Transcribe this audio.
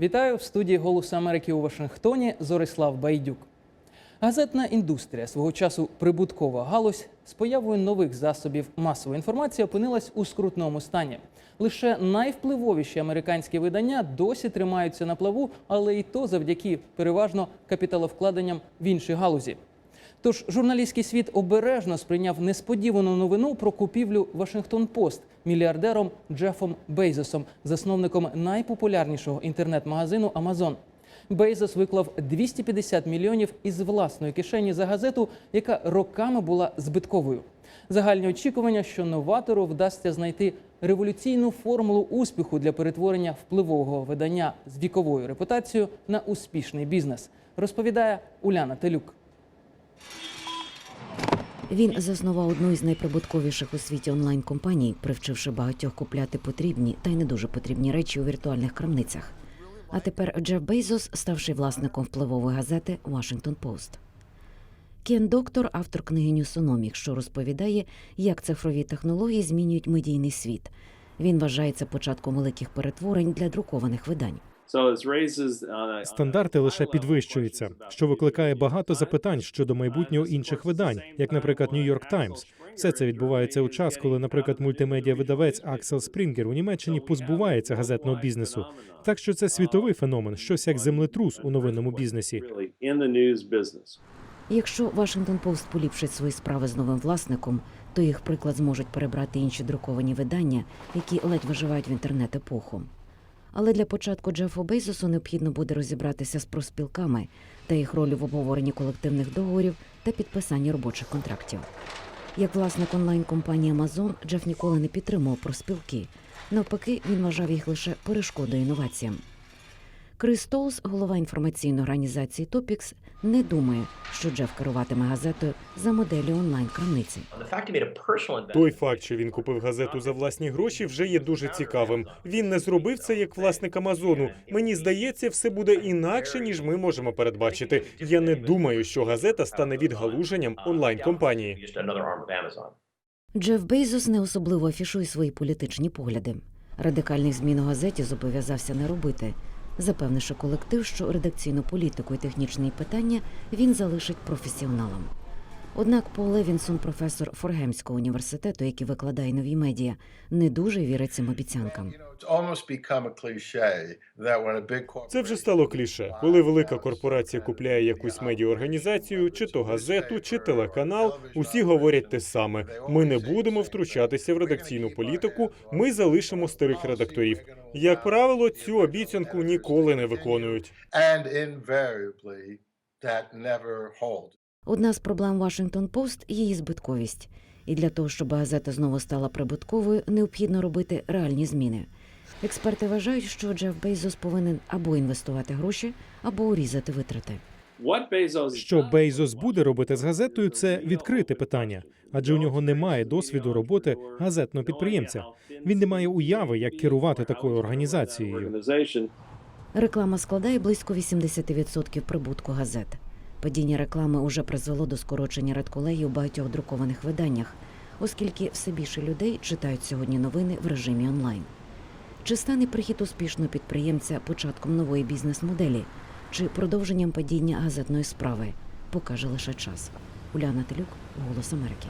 Вітаю в студії Голос Америки у Вашингтоні. Зорислав Байдюк. Газетна індустрія свого часу прибуткова галузь з появою нових засобів масової інформації опинилась у скрутному стані. Лише найвпливовіші американські видання досі тримаються на плаву, але і то завдяки переважно капіталовкладенням в інші галузі. Тож журналістський світ обережно сприйняв несподівану новину про купівлю Вашингтон Пост мільярдером Джефом Бейзосом, засновником найпопулярнішого інтернет-магазину Amazon. Бейзос виклав 250 мільйонів із власної кишені за газету, яка роками була збитковою. Загальні очікування, що новатору вдасться знайти революційну формулу успіху для перетворення впливового видання з віковою репутацією на успішний бізнес, розповідає Уляна Телюк. Він заснував одну із найприбутковіших у світі онлайн-компаній, привчивши багатьох купляти потрібні та й не дуже потрібні речі у віртуальних крамницях. А тепер Джеф Бейзос, ставши власником впливової газети Washington Post. Кен Доктор, автор книги Ньюсономік, що розповідає, як цифрові технології змінюють медійний світ. Він вважається початком великих перетворень для друкованих видань. Стандарти лише підвищуються, що викликає багато запитань щодо майбутнього інших видань, як, наприклад, New York Times. Все це відбувається у час, коли, наприклад, мультимедіа-видавець Аксел Спрінгер у Німеччині позбувається газетного бізнесу. Так що це світовий феномен, щось як землетрус у новинному бізнесі. Якщо Washington Post поліпшить свої справи з новим власником, то їх приклад зможуть перебрати інші друковані видання, які ледь виживають в інтернет-епоху. Але для початку Джефу Бейзосу необхідно буде розібратися з профспілками та їх ролі в обговоренні колективних договорів та підписанні робочих контрактів. Як власник онлайн-компанії Amazon, Джеф ніколи не підтримував профспілки. Навпаки, він вважав їх лише перешкодою інноваціям. Крис Толс, голова інформаційної організації Топікс, не думає, що Джеф керуватиме газетою за моделлю онлайн-крамниці. Той факт, що він купив газету за власні гроші, вже є дуже цікавим. Він не зробив це як власник Амазону. Мені здається, все буде інакше ніж ми можемо передбачити. Я не думаю, що газета стане відгалуженням онлайн компанії. Джеф Бейзос не особливо афішує свої політичні погляди. Радикальних змін у газеті зобов'язався не робити, запевнивши колектив, що редакційну політику і технічні питання він залишить професіоналам. Однак Пол Левінсон, професор Форгемського університету, який викладає нові медіа, не дуже вірить цим обіцянкам. Це вже стало кліше. Коли велика корпорація купляє якусь медіаорганізацію, чи то газету, чи телеканал, усі говорять те саме: ми не будемо втручатися в редакційну політику. Ми залишимо старих редакторів. Як правило, цю обіцянку ніколи не виконують. Одна з проблем Washington Post – її збитковість. І для того, щоб газета знову стала прибутковою, необхідно робити реальні зміни. Експерти вважають, що Джеф Бейзос повинен або інвестувати гроші, або урізати витрати. Що Бейзос буде робити з газетою, це відкрите питання, адже у нього немає досвіду роботи газетного підприємця. Він не має уяви, як керувати такою організацією. Реклама складає близько 80% прибутку газет. Падіння реклами уже призвело до скорочення редколеї у багатьох друкованих виданнях, оскільки все більше людей читають сьогодні новини в режимі онлайн. Чи стане прихід успішного підприємця початком нової бізнес-моделі, чи продовженням падіння газетної справи, покаже лише час. Уляна Телюк, Голос Америки.